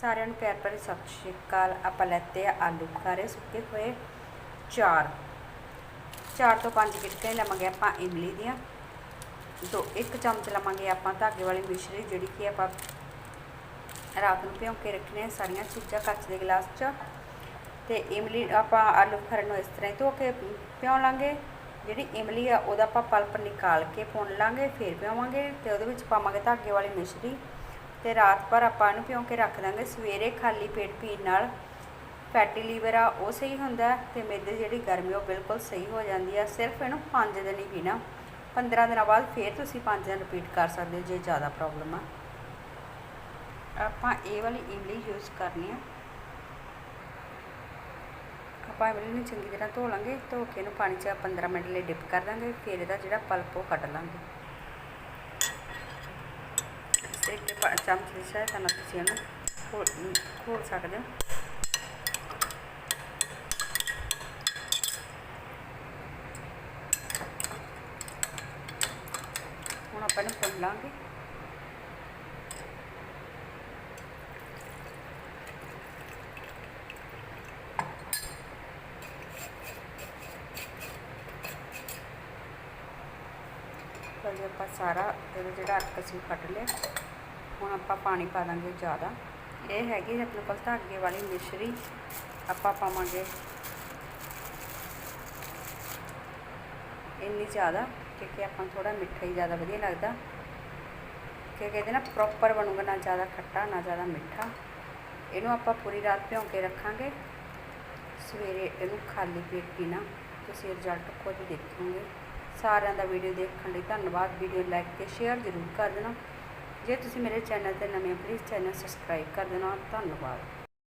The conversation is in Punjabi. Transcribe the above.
ਸਾਰਿਆਂ ਨੂੰ ਪਿਆਰ ਭਰੀ ਸਤਿ ਸ਼੍ਰੀ ਅਕਾਲ। ਆਪਾਂ ਲੈਤੇ ਆ ਆਲੂ ਬੁਖਾਰੇ ਸੁੱਕੇ ਹੋਏ ਚਾਰ। ਚਾਰ ਤੋਂ ਪੰਜ ਗਿਟਕਾਂ ਲਵਾਂਗੇ ਆਪਾਂ ਇਮਲੀ ਦੀਆਂ। ਦੋ, ਇੱਕ ਚਮਚ ਲਵਾਂਗੇ ਆਪਾਂ ਧਾਗੇ ਵਾਲੀ ਮਿਸ਼ਰੀ ਜਿਹੜੀ ਕਿ ਆਪਾਂ ਰਾਤ ਨੂੰ ਭਿਉਂ ਕੇ ਰੱਖਣੇ ਸਾਰੀਆਂ ਚੀਜ਼ਾਂ ਕੱਚ ਦੇ ਗਲਾਸ 'ਚ। ਤੇ ਇਮਲੀ ਆਪਾਂ ਆਲੂ ਬੁਖਾਰੇ ਨੂੰ ਇਸ ਤਰ੍ਹਾਂ ਹੀ ਧੋ ਕੇ ਭਿਉਂ ਲਾਂਗੇ। ਜਿਹੜੀ ਇਮਲੀ ਆ, ਉਹਦਾ ਆਪਾਂ ਪਲਪ ਨਿਕਾਲ ਕੇ ਭੁੰਨ ਲਾਂਗੇ, ਫਿਰ ਭਿਓਵਾਂਗੇ ਤੇ ਉਹਦੇ ਵਿੱਚ ਪਾਵਾਂਗੇ ਧਾਗੇ ਵਾਲੀ ਮਿਸ਼ਰੀ। ਤੇ ਰਾਤ ਭਰ ਆਪਾਂ ਇਹਨੂੰ ਭਿਉਂ ਕੇ ਰੱਖ ਦਾਂਗੇ। ਸਵੇਰੇ ਖਾਲੀ ਪੇਟ ਪੀਣ ਨਾਲ ਫੈਟੀ ਲੀਵਰ ਆ, ਉਹ ਸਹੀ ਹੁੰਦਾ ਹੈ ਤੇ ਮੇਦੇ ਦੀ ਜਿਹੜੀ ਗਰਮੀ ਉਹ ਬਿਲਕੁਲ ਸਹੀ ਹੋ ਜਾਂਦੀ ਆ। ਸਿਰਫ ਇਹਨੂੰ 5 ਦਿਨ ਹੀ ਪੀਣਾ। 15 ਦਿਨਾਂ ਬਾਅਦ ਫਿਰ ਤੁਸੀਂ 5 ਦਿਨ ਰਿਪੀਟ ਕਰ ਸਕਦੇ ਹੋ ਜੇ ਜ਼ਿਆਦਾ ਪ੍ਰੋਬਲਮ ਆ। ਆਪਾਂ ਇਹ ਵਾਲੀ ਇਮਲੀ ਯੂਜ਼ ਕਰਨੀ ਆ। ਆਪਾਂ ਇਮਲੀ ਨੂੰ ਚੰਗੀ ਤਰ੍ਹਾਂ ਧੋ ਲਾਂਗੇ, ਧੋ ਕੇ ਇਹਨੂੰ ਪਾਣੀ 'ਚ 15 ਮਿੰਟ ਲਈ ਡਿਪ ਕਰ ਦਾਂਗੇ। ਫਿਰ ਇਹਦਾ ਜਿਹੜਾ ਪਲਪ ਉਹ ਕੱਢ ਲਾਂਗੇ। ਇੱਕ ਪਾ- ਚਮਚ ਦੀ ਸਹਾਇਤਾ ਨਾਲ ਤੁਸੀਂ ਇਹਨੂੰ ਖੋਲ ਖੋਲ ਸਕਦੇ ਹੋ ਹੁਣ ਆਪਾਂ ਇਹਨੂੰ ਭੁੰਨ ਲਾਂਗੇ ਆਪਾਂ ਸਾਰਾ ਇਹਦਾ ਜਿਹੜਾ ਅਰਕ ਸੀ ਕੱਢ ਲਿਆ ਹੁਣ ਆਪਾਂ ਪਾਣੀ ਪਾ ਦਾਂਗੇ ਜ਼ਿਆਦਾ। ਇਹ ਹੈਗੀ ਆਪਣੇ ਕੋਲ ਧਾਗੇ ਵਾਲੀ ਮਿਸ਼ਰੀ। ਆਪਾਂ ਪਾਵਾਂਗੇ ਇੰਨੀ ਜ਼ਿਆਦਾ ਕਿਉਂਕਿ ਆਪਾਂ ਨੂੰ ਥੋੜਾ ਮਿੱਠਾ ਹੀ ਜ਼ਿਆਦਾ ਵਧੀਆ ਲੱਗਦਾ। ਕਿਉਂਕਿ ਇਹਦੇ ਨਾਲ ਪ੍ਰੋਪਰ ਬਣੂਗਾ, ਨਾ ਜ਼ਿਆਦਾ ਖੱਟਾ, ਨਾ ਜ਼ਿਆਦਾ ਮਿੱਠਾ। ਇਹਨੂੰ ਆਪਾਂ ਪੂਰੀ ਰਾਤ ਭਿਉਂ ਕੇ ਰੱਖਾਂਗੇ। ਸਵੇਰੇ ਇਹਨੂੰ ਖਾਲੀ ਪੇਟ ਪੀਣਾ। ਤੁਸੀਂ ਰਿਜ਼ਲਟ ਖੁਦ ਦੇਖੋਗੇ। ਸਾਰਿਆਂ ਦਾ ਵੀਡੀਓ ਦੇਖਣ ਲਈ ਧੰਨਵਾਦ। ਵੀਡੀਓ ਲਾਈਕ ਤੇ ਸ਼ੇਅਰ ਜ਼ਰੂਰ ਕਰ ਦੇਣਾ। ਜੇ ਤੁਸੀਂ ਮੇਰੇ ਚੈਨਲ ਤੇ ਨਵੇਂ ਪਲੀਜ਼ ਚੈਨਲ ਸਬਸਕ੍ਰਾਈਬ ਕਰ ਦੇਣਾ। ਧੰਨਵਾਦ।